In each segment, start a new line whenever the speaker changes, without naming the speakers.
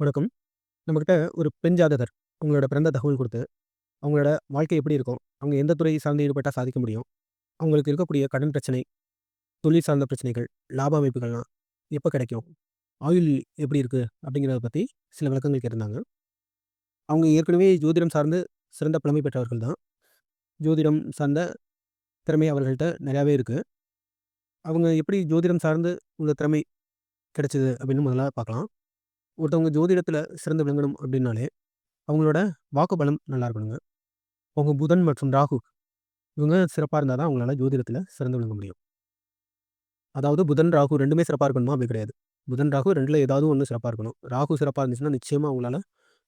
வணக்கம். நம்மக்கிட்ட ஒரு பெண் ஜாதகர் உங்களோட பிறந்த தகவல் கொடுத்து அவங்களோட வாழ்க்கை எப்படி இருக்கும்? அவங்க எந்த துறை சார்ந்து ஈடுபட்டால் சாதிக்க முடியும்? அவங்களுக்கு இருக்கக்கூடிய கடன் பிரச்சனை, தொழில் சார்ந்த பிரச்சனைகள், லாப அமைப்புகள்லாம் எப்போ கிடைக்கும்? ஆயுள் எப்படி இருக்குது அப்படிங்கிறத பற்றி சில விளக்கங்கள் கேட்டிருந்தாங்க. அவங்க ஏற்கனவே ஜோதிடம் சார்ந்து சிறந்த புலமை பெற்றவர்கள் தான். ஜோதிடம் சார்ந்த திறமை அவர்கள்ட்ட நிறையாவே இருக்குது அவங்க எப்படி ஜோதிடம் சார்ந்து உள்ள திறமை கிடைச்சது அப்படின்னு முதல்ல பார்க்கலாம். ஒருத்தவங்க ஜோதிடத்தில் சிறந்து விளங்கணும் அப்படின்னாலே, அவங்களோட வாக்குபலம் நல்லா இருக்கணுங்க. அவங்க புதன் மற்றும் ராகு இவங்க சிறப்பாக இருந்தால் தான் அவங்களால ஜோதிடத்தில் சிறந்து விளங்க முடியும். அதாவது புதன், ராகு ரெண்டுமே சிறப்பாக இருக்கணுமா? அப்படி கிடையாது. புதன், ராகு ரெண்டில் ஏதாவது ஒன்று சிறப்பாக இருக்கணும். ராகு சிறப்பாக இருந்துச்சுன்னா, நிச்சயமாக அவங்களால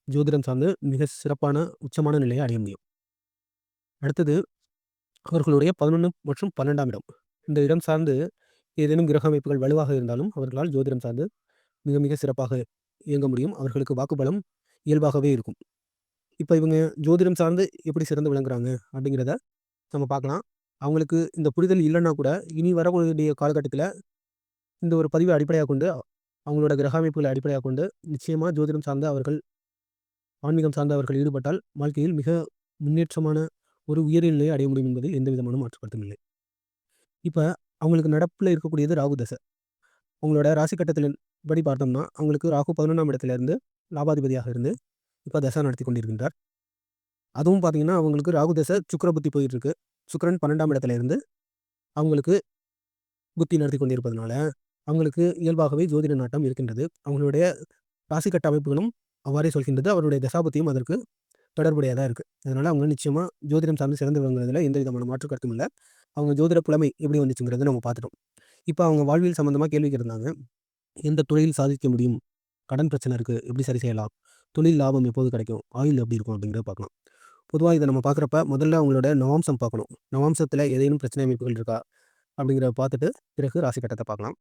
ஜோதிடம் சார்ந்து மிக சிறப்பான, உச்சமான நிலையை அடைய முடியும். அடுத்தது அவர்களுடைய 11 மற்றும் 12ஆம் இடம். இந்த இடம் சார்ந்து ஏதேனும் கிரக அமைப்புகள் வலுவாக இருந்தாலும், அவர்களால் ஜோதிடம் சார்ந்து மிக மிக சிறப்பாக இயங்க முடியும். அவர்களுக்கு வாக்குபலம் இயல்பாகவே இருக்கும். இப்போ இவங்க ஜோதிடம் சார்ந்து எப்படி சிறந்து விளங்குறாங்க? அப்படிங்கிறத நம்ம பார்க்கலாம். அவங்களுக்கு இந்த புரிதல் இல்லைன்னா கூட, இனி வரக்கூடிய காலகட்டத்தில் இந்த ஒரு பதிவை அடிப்படையாக கொண்டு, அவங்களோட கிரக அமைப்புகளை அடிப்படையாக கொண்டு, நிச்சயமாக ஜோதிடம் சார்ந்த அவர்கள் ஆன்மீகம் சார்ந்த அவர்கள் ஈடுபட்டால், வாழ்க்கையில் மிக முன்னேற்றமான ஒரு உயரிய நிலையை அடைய முடியும் என்பதில் எந்த விதமான மாற்றுப்படுத்தும் இல்லை. இப்போ அவங்களுக்கு நடப்பில் இருக்கக்கூடியது ராகு தசை. அவங்களோட ராசி கட்டத்தில் படி பார்த்தோம்னா, அவங்களுக்கு ராகு 11ஆம் இடத்துல இருந்து லாபாதிபதியாக இருந்து, இப்போ தசை நடத்திக் கொண்டிருக்கின்றார். அதுவும் பார்த்தீங்கன்னா, அவங்களுக்கு ராகு தசை சுக்கிர புத்தி போயிட்டுருக்கு சுக்கரன் சுக்கிரன் 12ஆம் இடத்துல இருந்து அவங்களுக்கு புத்தி நடத்தி கொண்டிருப்பதனால, அவங்களுக்கு இயல்பாகவே ஜோதிட நாட்டம் இருக்கின்றது. அவங்களுடைய ராசி கட்டமைப்புகளும் அவ்வாறே சொல்கின்றது. அவருடைய தசாபுத்தியும் அதற்கு தொடர்புடையதாக இருக்குது அதனால் அவங்க நிச்சயமாக ஜோதிடம் சார்ந்து சிறந்து விளங்குறதுல எந்த விதமான மாற்று கருத்தும் இல்லை அவங்க ஜோதிட புலமை எப்படி வந்துச்சுங்கிறது நம்ம பார்த்துட்டோம். இப்போ அவங்க வாழ்வியல் சம்மந்தமாக கேள்விக்கு இருந்தாங்க எந்த துறையில் சாதிக்க முடியும்? கடன் பிரச்சனை இருக்குது எப்படி சரி செய்யலாம்? தொழில் லாபம் எப்போது கிடைக்கும்? ஆயுள் எப்படி இருக்கும்? அப்படிங்கிறத பார்க்கலாம். பொதுவாக இதை நம்ம பார்க்குறப்ப, முதல்ல அவங்களோட நவாம்சம் பார்க்கணும். நவாம்சத்தில் ஏதேனும் பிரச்சனை அமைப்புகள் இருக்கா? அப்படிங்கிறத பார்த்துட்டு, பிறகு ராசி கட்டத்தை பார்க்கலாம்.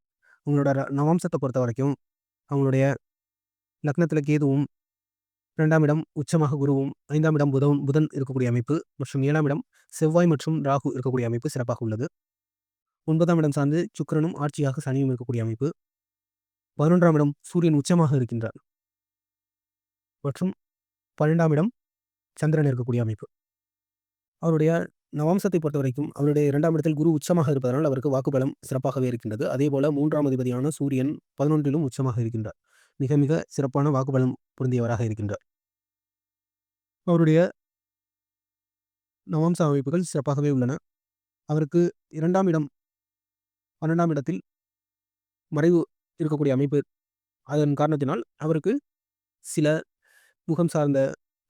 அவங்களோட நவாம்சத்தை பொறுத்த வரைக்கும் அவங்களுடைய லக்னத்தில் கேதுவும், ரெண்டாம் இடம் உச்சமாக குருவும், ஐந்தாம் இடம் புதவும் புதன் இருக்கக்கூடிய அமைப்பு மற்றும் ஏழாம் இடம் செவ்வாய் மற்றும் ராகு இருக்கக்கூடிய அமைப்பு சிறப்பாக உள்ளது. ஒன்பதாம் இடம் சார்ந்து சுக்கரனும் ஆட்சியாக சனியும் இருக்கக்கூடிய அமைப்பு. 11ஆம் இடம் சூரியன் உச்சமாக இருக்கின்றார். மற்றும் 12ஆம் இடம் சந்திரன் இருக்கக்கூடிய அமைப்பு. அவருடைய நவாம்சத்தை பொறுத்தவரைக்கும், அவருடைய இரண்டாம் இடத்தில் குரு உச்சமாக இருப்பதனால், அவருக்கு வாக்குபலம் சிறப்பாகவே இருக்கின்றது. அதே போல மூன்றாம் அதிபதியான சூரியன் 11லும் உச்சமாக இருக்கின்றார். மிக மிக சிறப்பான வாக்குபலம் பொருந்தியவராக இருக்கின்றார். அவருடைய நவாம்ச அமைப்புகள் சிறப்பாகவே உள்ளன. அவருக்கு இரண்டாம் இடம் 12ஆம் இடத்தில் மறைவு இருக்கக்கூடிய அமைப்பு. அதன் காரணத்தினால், அவருக்கு சில முகம் சார்ந்த,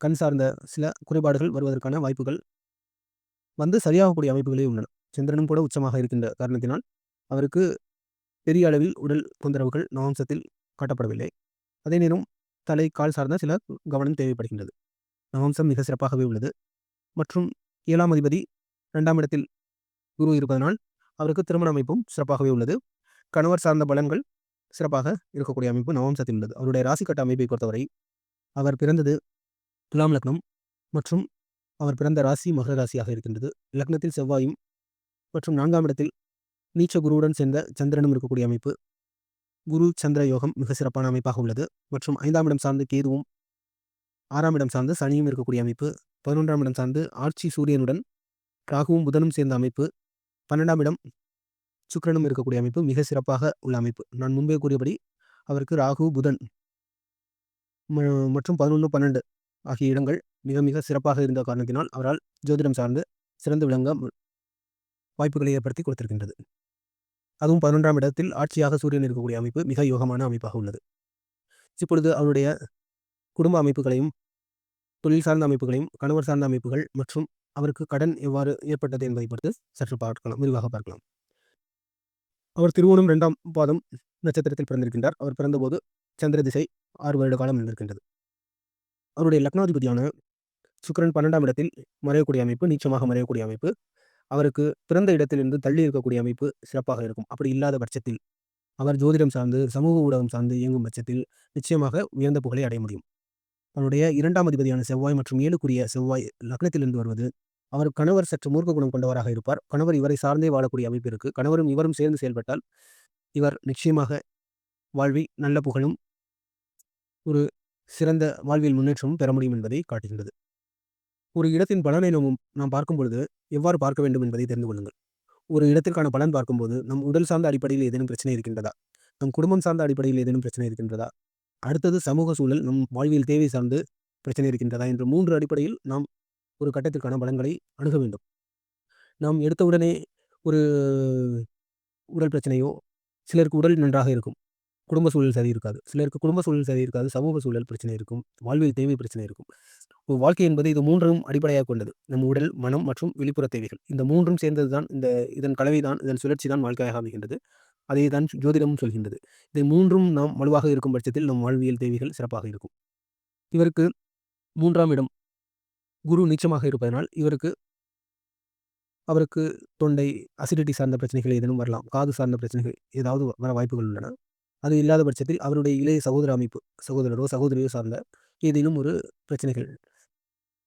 கண் சார்ந்த சில குறைபாடுகள் வருவதற்கான வாய்ப்புகள் வந்து சரியாகக்கூடிய அமைப்புகளே உள்ளன. சந்திரனும் கூட உச்சமாக இருக்கின்ற காரணத்தினால், அவருக்கு பெரிய அளவில் உடல் தொந்தரவுகள் நவம்சத்தில் காட்டப்படவில்லை. அதே நேரம் தலை, கால் சார்ந்த சில கவனம் தேவைப்படுகின்றது. நவம்சம் மிக சிறப்பாகவே உள்ளது. மற்றும் ஏழாம் அதிபதி இரண்டாம் இடத்தில் குரு இருப்பதனால், அவருக்கு திருமண அமைப்பும் சிறப்பாகவே உள்ளது. கணவர் சார்ந்த பலன்கள் சிறப்பாக இருக்கக்கூடிய அமைப்பு நவாம்சத்தில் உள்ளது. அவருடைய ராசிக்கட்ட அமைப்பை பொறுத்தவரை, அவர் பிறந்தது துலாம் லக்னம் மற்றும் அவர் பிறந்த ராசி மகர ராசியாக இருக்கின்றது. லக்னத்தில் செவ்வாயும் மற்றும் நான்காம் இடத்தில் நீச்ச குருவுடன் சேர்ந்த சந்திரனும் இருக்கக்கூடிய அமைப்பு. குரு, சந்திர யோகம் மிக சிறப்பான அமைப்பாக உள்ளது. மற்றும் ஐந்தாம் இடம் சார்ந்து கேதுவும், ஆறாம் இடம் சார்ந்து சனியும் இருக்கக்கூடிய அமைப்பு. 11ஆம் இடம் சார்ந்து ஆட்சி சூரியனுடன் ராகுவும், புதனும் சேர்ந்த அமைப்பு. 12ஆம் இடம் சுக்கிரனும் இருக்கக்கூடிய அமைப்பு மிக சிறப்பாக உள்ள அமைப்பு. நான் முன்பே கூறியபடி, அவருக்கு ராகு, புதன் ம மற்றும் 11, 12 ஆகிய இடங்கள் மிக மிக சிறப்பாக இருந்த காரணத்தினால், அவரால் ஜோதிடம் சார்ந்து சிறந்து விளங்க வாய்ப்புகளை ஏற்படுத்தி கொடுத்திருக்கின்றது. அதுவும் 11ஆம் இடத்தில் ஆட்சியாக சூரியன் இருக்கக்கூடிய அமைப்பு மிக யோகமான அமைப்பாக உள்ளது. இப்பொழுது அவருடைய குடும்ப அமைப்புகளையும், தொழில் சார்ந்த அமைப்புகளையும், கணவர் சார்ந்த அமைப்புகள் மற்றும் அவருக்கு கடன் எவ்வாறு ஏற்பட்டது என்பதை பொறுத்து சற்று பார்க்கலாம். விரிவாக பார்க்கலாம். அவர் திருவோணம் ரெண்டாம் பாதம் நட்சத்திரத்தில் பிறந்திருக்கின்றார். அவர் பிறந்தபோது சந்திர திசை ஆறு வருட காலம் இருந்திருக்கின்றது. அவருடைய லக்னாதிபதியான சுக்கிரன் 12ஆம் இடத்தில் மறையக்கூடிய அமைப்பு, நீச்சமாக மறையக்கூடிய அமைப்பு. அவருக்கு பிறந்த இடத்திலிருந்து தள்ளி இருக்கக்கூடிய அமைப்பு சிறப்பாக இருக்கும். அப்படி இல்லாத பட்சத்தில், அவர் ஜோதிடம் சார்ந்து, சமூக ஊடகம் சார்ந்து இயங்கும் பட்சத்தில், நிச்சயமாக உயர்ந்த புகழை அடைய முடியும். அவருடைய இரண்டாம் அதிபதியான செவ்வாய் மற்றும் ஏழுக்குரிய செவ்வாய் லக்னத்திலிருந்து வருவது, அவர் கணவர் சற்று மூர்க்க குணம் கொண்டவராக இருப்பார். கணவர் இவரை சார்ந்தே வாழக்கூடிய அமைப்பு இருக்கு. கணவரும் இவரும் சேர்ந்து செயல்பட்டால், இவர் நிச்சயமாக வாழ்வி நல்ல புகழும், ஒரு சிறந்த வாழ்வியல் முன்னேற்றமும் பெற முடியும் என்பதை காட்டுகின்றது. ஒரு இடத்தின் பலனை நாம் நாம் பார்க்கும் பொழுது எவ்வாறு பார்க்க வேண்டும் என்பதை தெரிந்து கொள்ளுங்கள். ஒரு இடத்திற்கான பலன் பார்க்கும்போது நம் உடல் சார்ந்த அடிப்படையில் ஏதேனும் பிரச்சனை இருக்கின்றதா? நம் குடும்பம் சார்ந்த அடிப்படையில் ஏதேனும் பிரச்சனை இருக்கின்றதா? அடுத்தது சமூக சூழல் நம் வாழ்வியல் தேவை சார்ந்து பிரச்சனை இருக்கின்றதா? என்ற மூன்று அடிப்படையில் நாம் ஒரு கட்டத்திற்கான பலன்களை அணுக வேண்டும். நாம் எடுத்தவுடனே ஒரு உடல் பிரச்சனையோ சிலருக்கு உடல் நன்றாக இருக்கும் குடும்ப சூழல் சரி இருக்காது. சிலருக்கு குடும்ப சூழல் சரி இருக்காது சமூக சூழல் பிரச்சனை இருக்கும் வாழ்வியல் தேவை பிரச்சனை இருக்கும். ஒரு வாழ்க்கை என்பது இது மூன்றும் அடிப்படையாக கொண்டது. நம் உடல் மனம் மற்றும் வெளிப்புற தேவைகள். இந்த மூன்றும் சேர்ந்தது தான் இந்த இதன் கலவை தான் இதன் சுழற்சி தான் வாழ்க்கையாக அமைகின்றது. அதை தான் ஜோதிடமும் சொல்கின்றது. இதை மூன்றும் நாம் வலுவாக இருக்கும் பட்சத்தில் நம் வாழ்வியல் தேவைகள் சிறப்பாக இருக்கும். இவருக்கு மூன்றாம் இடம் குரு நீச்சமாக இருப்பதனால் இவருக்கு அவருக்கு தொண்டை அசிடிட்டி சார்ந்த பிரச்சனைகள் ஏதேனும் வரலாம். காது சார்ந்த பிரச்சனைகள் ஏதாவது வர வாய்ப்புகள் உள்ளன. அது இல்லாத பட்சத்தில் அவருடைய இளைய சகோதர அமைப்பு சகோதரரோ சகோதரியோ சார்ந்த ஏதேனும் ஒரு பிரச்சனைகள்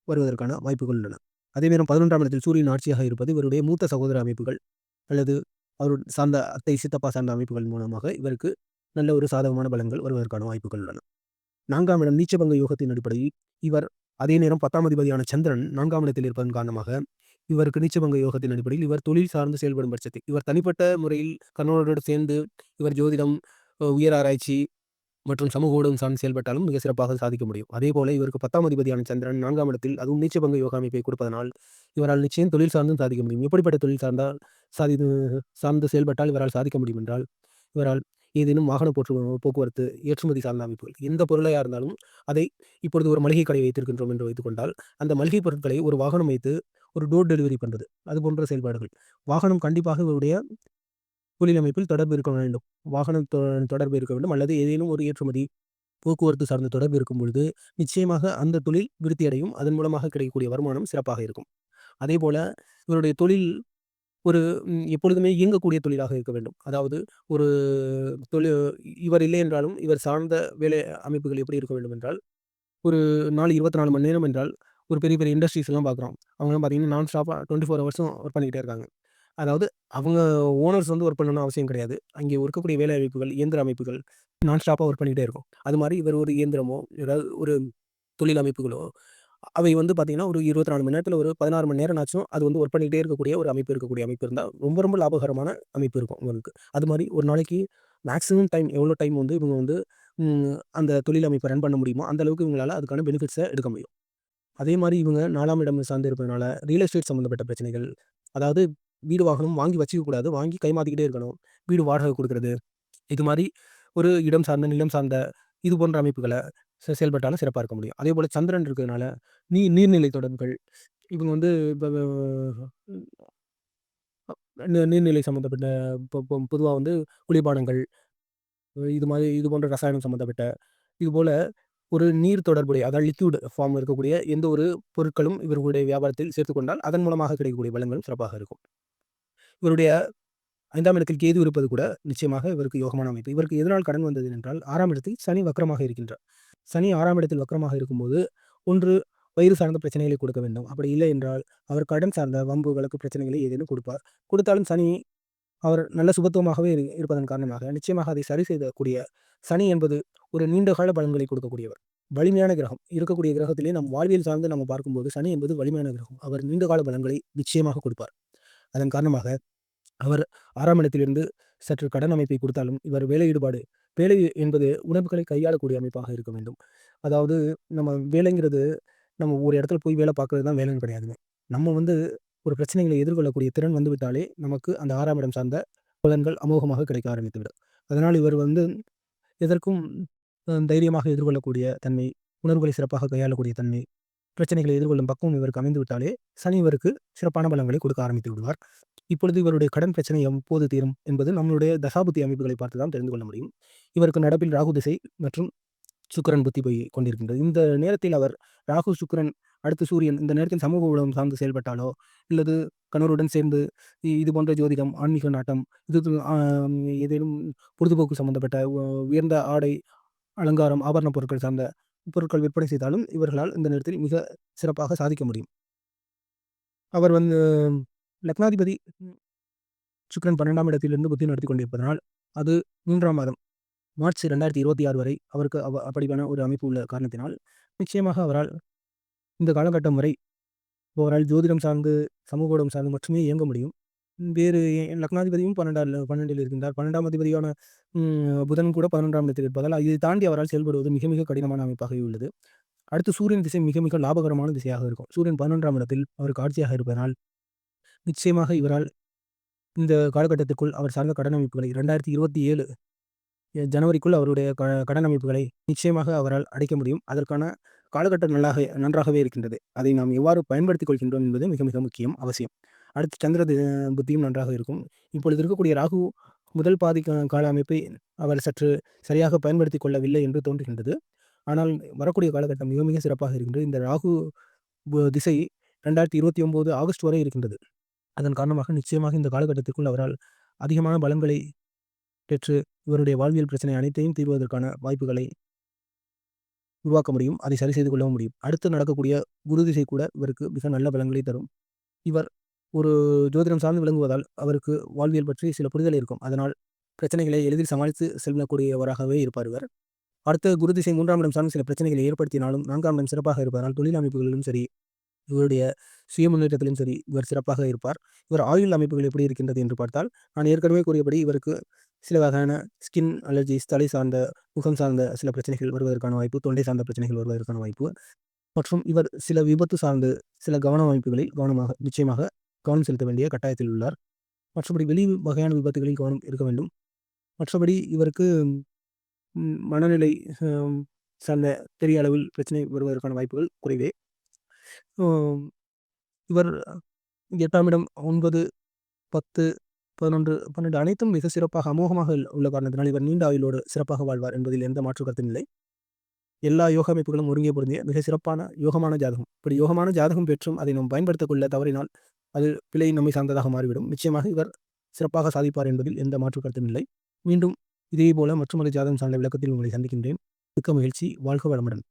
வருவதற்கான வாய்ப்புகள் உள்ளன. அதே நேரம் பதினொன்றாம் இடத்தில் சூரியன் ஆட்சியாக இருப்பது இவருடைய மூத்த சகோதர அமைப்புகள் அல்லது அவர் சார்ந்த அத்தை சித்தப்பா சார்ந்த அமைப்புகள் மூலமாக இவருக்கு நல்ல ஒரு சாதகமான பலன்கள் வருவதற்கான வாய்ப்புகள் உள்ளன. நான்காம் இடம் நீச்சபங்க யோகத்தின் அடிப்படையில் இவர் அதே நேரம் பத்தாம் அதிபதியான சந்திரன் நான்காம் இடத்தில் இருப்பதன் காரணமாக இவருக்கு நீச்சபங்க யோகத்தின் அடிப்படையில் இவர் தொழில் சார்ந்து செயல்படும் பட்சத்தில் இவர் தனிப்பட்ட முறையில் கணவரோடு சேர்ந்து இவர் ஜோதிடம் உயர் ஆராய்ச்சி மற்றும் சமூக ஊடகம் சார்ந்து செயல்பட்டாலும் மிக சிறப்பாக சாதிக்க முடியும். அதே போல இவருக்கு பத்தாம் அதிபதியான சந்திரன் நான்காம் இடத்தில் அதுவும் நீச்சபங்க யோகா அமைப்பை கொடுப்பதனால் இவரால் நிச்சயம் தொழில் சார்ந்தும் சாதிக்க முடியும். எப்படிப்பட்ட தொழில் சார்ந்தால் சாதி சார்ந்து செயல்பட்டால் இவரால் சாதிக்க முடியும் என்றால் இவரால் ஏதேனும் வாகன போற்று போக்குவரத்து ஏற்றுமதி சார்ந்த அமைப்புகள் எந்த பொருளையாக இருந்தாலும் அதை இப்பொழுது ஒரு மளிகை கடை வைத்திருக்கின்றோம் என்று வைத்துக்கொண்டால் அந்த மளிகை பொருட்களை ஒரு வாகனம் வைத்து ஒரு டோர் டெலிவரி பண்ணுறது அது போன்ற செயல்பாடுகள். வாகனம் கண்டிப்பாக இவருடைய தொழில் அமைப்பில் தொடர்பு இருக்க வேண்டும். வாகனம் தொடர்பு இருக்க வேண்டும். அல்லது ஏதேனும் ஒரு ஏற்றுமதி போக்குவரத்து சார்ந்த தொடர்பு இருக்கும் பொழுது நிச்சயமாக அந்த தொழில் விருத்தி அடையும் அதன் மூலமாக கிடைக்கக்கூடிய வருமானம் சிறப்பாக இருக்கும். அதே போல இவருடைய தொழில் ஒரு எப்பொழுதுமே இயங்கக்கூடிய தொழிலாக இருக்க வேண்டும் அதாவது ஒரு தொழில் இவர் இல்லை என்றாலும் இவர் சார்ந்த வேலை அமைப்புகள் எப்படி இருக்க வேண்டும் என்றால் ஒரு நாள் இருபத்தி நாலு மணி நேரம் என்றால் ஒரு பெரிய பெரிய இண்டஸ்ட்ரீஸ் எல்லாம் பார்க்குறோம் அவங்களாம் பார்த்தீங்கன்னா நான் ஸ்டாப்பாக டுவெண்ட்டி ஃபோர் ஹவர்ஸும் ஒர்க் பண்ணிக்கிட்டே இருக்காங்க அதாவது அவங்க ஓனர்ஸ் வந்து ஒர்க் பண்ணணும்னு அவசியம் கிடையாது. அங்கே இருக்கக்கூடிய வேலை அமைப்புகள், இயந்திர அமைப்புகள் நான் ஸ்டாப்பாக ஒர்க் பண்ணிக்கிட்டே இருக்கும். அது மாதிரி இவர் ஒரு இயந்திரமோ, ஏதாவது ஒரு தொழில் அமைப்புகளோ, அவை வந்து பார்த்தீங்கன்னா, ஒரு இருபத்தி நாலு மணி நேரத்தில் ஒரு பதினாறு மணி நேரம்னாச்சும் அது வந்து ஒர்க் பண்ணிக்கிட்டே இருக்கக்கூடிய ஒரு அமைப்பு இருக்கக்கூடிய அமைப்பு இருந்தால் ரொம்ப ரொம்ப லாபகரமான அமைப்பு இருக்கும் உங்களுக்கு. அது மாதிரி ஒரு நாளைக்கு மேக்ஸிமம் டைம் எவ்வளோ டைம் வந்து இவங்க வந்து அந்த தொழில் அமைப்பை ரன் பண்ண முடியுமோ, அந்த அளவுக்கு இவங்களால அதுக்கான பெனிஃபிட்ஸை எடுக்க முடியும். அதே மாதிரி இவங்க நாலாம் இடம் சார்ந்து இருப்பதனால ரியல் எஸ்டேட் சம்மந்தப்பட்ட பிரச்சனைகள், அதாவது வீடு வாகனம் வாங்கி வச்சுக்கக்கூடாது வாங்கி கைமாற்றிக்கிட்டே இருக்கணும் வீடு வாடகை கொடுக்குறது இது மாதிரி ஒரு இடம் சார்ந்த நிலம் சார்ந்த இது போன்ற அமைப்புகளை செயல்பட்டாலும் சிறப்பாக இருக்க முடியும். அதே போல் சந்திரன் இருக்கிறதுனால நீ நீர்நிலை தொடர்புகள் இவங்க வந்து இப்போ நீர்நிலை சம்மந்தப்பட்ட இப்போ பொதுவாக வந்து குளிர்பானங்கள் இது மாதிரி இது போன்ற ரசாயனம் சம்மந்தப்பட்ட இது போல் ஒரு நீர் தொடர்புடைய அதாவது லிக்யூட் ஃபார்ம் இருக்கக்கூடிய எந்த ஒரு பொருட்களும் இவர்களுடைய வியாபாரத்தில் சேர்த்துக்கொண்டால் அதன் மூலமாக கிடைக்கக்கூடிய பலன்களும் சிறப்பாக இருக்கும். இவருடைய ஐந்தாம் இடத்தில் கேது இருப்பது கூட நிச்சயமாக இவருக்கு யோகமான அமைப்பு. இவருக்கு எதனால் கடன் வந்தது என்றால் ஆறாம் இடத்தில் சனி வக்கரமாக இருக்கின்றார். சனி ஆறாம் இடத்தில் வக்கரமாக இருக்கும்போது ஒன்று வயிறு சார்ந்த பிரச்சனைகளை கொடுக்க வேண்டும். அப்படி இல்லை என்றால் அவர் கடன் சார்ந்த வம்பு வழக்கு பிரச்சனைகளை ஏதேனும் கொடுப்பார். கொடுத்தாலும் சனி அவர் நல்ல சுபத்துவமாகவே இருப்பதன் காரணமாக நிச்சயமாக அதை சரி செய்யக்கூடிய சனி என்பது ஒரு நீண்ட கால பலன்களை கொடுக்கக்கூடியவர். வலிமையான கிரகம். இருக்கக்கூடிய கிரகத்திலே நம் வாழ்வியல் சார்ந்து நம்ம பார்க்கும்போது சனி என்பது வலிமையான கிரகம். அவர் நீண்ட கால பலன்களை நிச்சயமாக கொடுப்பார். அதன் காரணமாக அவர் ஆறாம் இடத்திலிருந்து சற்று கடன் அமைப்பை கொடுத்தாலும் இவர் வேலை ஈடுபாடு வேலை என்பது உணவுகளை கையாளக்கூடிய அமைப்பாக இருக்க வேண்டும். அதாவது நம்ம வேலைங்கிறது நம்ம ஒரு இடத்துல போய் வேலை பார்க்கறது தான் வேலைன்னு கிடையாதுங்க. நம்ம வந்து ஒரு பிரச்சனைகளை எதிர்கொள்ளக்கூடிய திறன் வந்து விட்டாலே நமக்கு அந்த ஆறாம் இடம் சார்ந்த பலன்கள் அமோகமாக கிடைக்க ஆரம்பித்துவிடும் அதனால் இவர் வந்து எதற்கும் தைரியமாக எதிர்கொள்ளக்கூடிய தன்மை உணர்வுகளை சிறப்பாக கையாளக்கூடிய தன்மை பிரச்சனைகளை எதிர்கொள்ளும் பக்கம் இவருக்கு அமைந்து விட்டாலே சனி இவருக்கு சிறப்பான பலன்களை கொடுக்க ஆரம்பித்து விடுவார். இப்பொழுது இவருடைய கடன் பிரச்சனை எப்போது தீரும் என்பது நம்மளுடைய தசாபுத்தி அமைப்புகளை பார்த்து தான் தெரிந்து கொள்ள முடியும். இவருக்கு நடப்பில் ராகு திசை மற்றும் சுக்கரன் புத்தி போய் கொண்டிருக்கின்றது. இந்த நேரத்தில் அவர் ராகு சுக்கரன் அடுத்து சூரியன் இந்த நேரத்தில் சமூக ஊடகம் சார்ந்து செயல்பட்டாலோ அல்லது கணவருடன் சேர்ந்து இது போன்ற ஜோதிடம் ஆன்மீக நாட்டம் இது ஏதேனும் பொழுதுபோக்கு சம்பந்தப்பட்ட உயர்ந்த ஆடை அலங்காரம் ஆபரண பொருட்கள் சார்ந்த பொருட்கள் விற்பனை செய்தாலும் இவர்களால் இந்த நேரத்தில் மிக சிறப்பாக சாதிக்க முடியும். அவர் வந்து லக்னாதிபதி சுக்கரன் பன்னெண்டாம் இடத்திலிருந்து புத்தி நடத்தி கொண்டிருப்பதனால் அது மூன்றாம் மாதம் மார்ச் ரெண்டாயிரத்தி இருபத்தி ஆறு வரை அவருக்கு அவ அப்படியான ஒரு அமைப்பு உள்ள காரணத்தினால் நிச்சயமாக அவரால் இந்த காலகட்டம் வரை அவரால் ஜோதிடம் சார்ந்து சமூக ஊடகம் சார்ந்து மட்டுமே இயங்க முடியும். வேறு லக்னாதிபதியும் பன்னெண்டாம் பன்னெண்டில் இருக்கின்றார். பன்னெண்டாம் அதிபதியான புதன் கூட பதினொன்றாம் இடத்தில் இருப்பதால் இதை தாண்டி அவரால் செயல்படுவது மிக மிக கடினமான அமைப்பாகவே உள்ளது. அடுத்து சூரியன் திசை மிக மிக லாபகரமான திசையாக இருக்கும். சூரியன் பதினொன்றாம் இடத்தில் அவர் காட்சியாக இருப்பதனால் நிச்சயமாக இவரால் இந்த காலகட்டத்திற்குள் அவர் சார்ந்த கடன் அமைப்புகளை ரெண்டாயிரத்தி இருபத்தி ஏழு ஜனவரிக்குள் அவருடைய க கடன் அமைப்புகளை நிச்சயமாக அவரால் அடைக்க முடியும். அதற்கான காலகட்டம் நல்லாக நன்றாகவே இருக்கின்றது. அதை நாம் எவ்வாறு பயன்படுத்திக் கொள்கின்றோம் என்பது மிக மிக முக்கியம் அவசியம். அடுத்து சந்திர புத்தியும் நன்றாக இருக்கும். இப்பொழுது இருக்கக்கூடிய ராகு முதல் பாதி கால அமைப்பை அவர் சற்று சரியாக பயன்படுத்தி கொள்ளவில்லை என்று தோன்றுகின்றது. ஆனால் வரக்கூடிய காலகட்டம் மிக மிக சிறப்பாக இருக்கின்றது. இந்த ராகு திசை ரெண்டாயிரத்தி இருபத்தி ஒம்பது ஆகஸ்ட் வரை இருக்கின்றது. அதன் காரணமாக நிச்சயமாக இந்த காலகட்டத்திற்குள் அவரால் அதிகமான பலன்களை பெற்று இவருடைய வாழ்வியல் பிரச்சனை அனைத்தையும் தீர்வதற்கான வாய்ப்புகளை உருவாக்க முடியும். அதை சரி செய்து கொள்ளவும் முடியும். அடுத்து நடக்கக்கூடிய குரு திசை கூட இவருக்கு மிக நல்ல பலன்களை தரும். இவர் ஒரு ஜோதிடம் சார்ந்து விளங்குவதால் அவருக்கு வாழ்வியல் பற்றி சில புரிதல் இருக்கும். அதனால் பிரச்சனைகளை எளிதில் சமாளித்து செல்லக்கூடியவராகவே இருப்பார் இவர். அடுத்த குரு திசை மூன்றாம் இடம் சார்ந்த சில பிரச்சனைகளை ஏற்படுத்தினாலும் நான்காம் இடம் சிறப்பாக இருப்பதனால் தொழில் அமைப்புகளிலும் சரி இவருடைய சுய முன்னேற்றத்திலும் சரி இவர் சிறப்பாக இருப்பார். இவர் ஆயுள் அமைப்புகள் எப்படி இருக்கின்றது என்று பார்த்தால் நான் ஏற்கனவே கூறியபடி இவருக்கு சில வகையான ஸ்கின் அலர்ஜிஸ் தலை சார்ந்த முகம் சார்ந்த சில பிரச்சனைகள் வருவதற்கான வாய்ப்பு தொண்டை சார்ந்த பிரச்சனைகள் வருவதற்கான வாய்ப்பு. மற்றும் இவர் சில விபத்து சார்ந்து சில கவன அமைப்புகளில் கவனமாக நிச்சயமாக கவனம் செலுத்த வேண்டிய கட்டாயத்தில் உள்ளார். மற்றபடி வெளி வகையான விபத்துகளில் கவனம் இருக்க வேண்டும். மற்றபடி இவருக்கு மனநிலை சார்ந்த பெரிய அளவில் பிரச்சனை வருவதற்கான வாய்ப்புகள் குறைவே. இவர் எட்டாம் இடம் ஒன்பது பத்து பதினொன்று பன்னெண்டு அனைத்தும் மிக சிறப்பாக அமோகமாக உள்ள காரணத்தினால் இவர் நீண்ட ஆயுளோடு சிறப்பாக வாழ்வார் என்பதில் எந்த மாற்று கருத்தும் இல்லை. எல்லா யோக அமைப்புகளும் ஒருங்கே பொருந்திய மிக சிறப்பான யோகமான ஜாதகம். இப்படி யோகமான ஜாதகம் பெற்றும் அதை நாம் பயன்படுத்திக் கொள்ள தவறினால் அது பிழை நம்மை சார்ந்ததாக மாறிவிடும். நிச்சயமாக இவர் சிறப்பாக சாதிப்பார் என்பதில் எந்த மாற்று கருத்தும் இல்லை. மீண்டும் இதே போல மற்றொரு ஜாதகம் சார்ந்த விளக்கத்தில் உங்களை சந்திக்கின்றேன். மிக்க மகிழ்ச்சி. வாழ்க வளமுடன்.